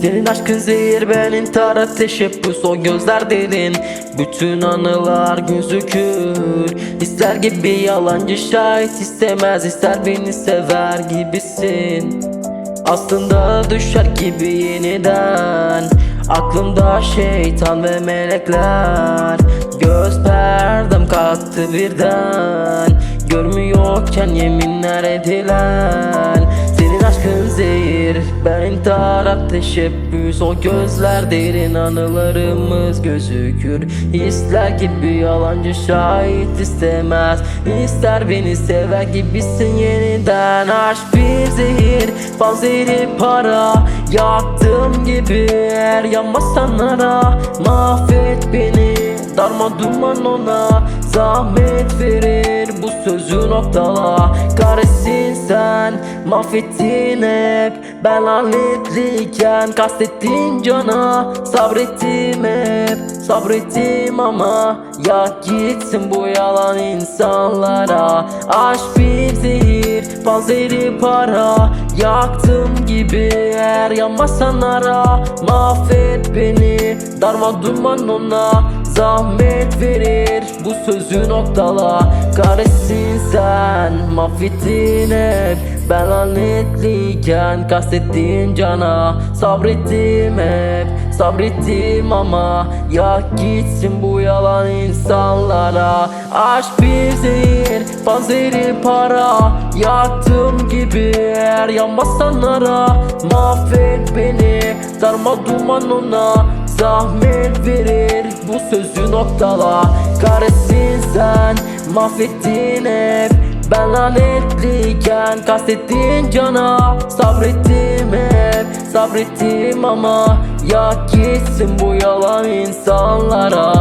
Senin aşkın zehir ben intihara teşebbüs O gözler derin. Bütün anılar gözükür. İster gibi yalancı şahit istemez ister beni sever gibisin. Aslında düşer gibi yeniden. Aklımda şeytan ve melekler. Göz perdem kalktı birden. Görmüyorken yeminler edilen. Senin aşkın zehir Ben intihara teşebbüs O gözler derin anılarımız gözükür Hisler gibi yalancı şahit istemez İster beni sever gibisin yeniden. Aşk bir zehir Bal zehri para Yaktığım gibi eğer yanmazsan ara Mahvet beni Darma duman ona Zahmet verir bu sözü noktala. Kahretsin sen Mahvettin hep. Ben lanetliyken Kastettin cana. Sabrettim hep Sabrettim ama. Ya gitsin bu yalan insanlara. Aşk bir zehir Panzeri para. Yaktım gibi eğer yanmazsan ara. Mahvet beni Darma duman ona Zahmet verir bu sözü noktala. Kahretsin sen Mahvettin hep. Ben lanetliyken Kastettiğin cana. Sabrettim hep Sabrettim ama. Ya gitsin bu yalan insanlara. Aşk bir zehir Panzeri para. Yaktım gibi eğer yanmazsan ara. Mahvet beni Darma duman ona. Zahmet verir sözü noktala. Kahretsin sen Mahvettin hep. Ben lanetliyken kastettiğin cana. Sabrettim hep sabrettim ama Ya gitsin bu yalan insanlara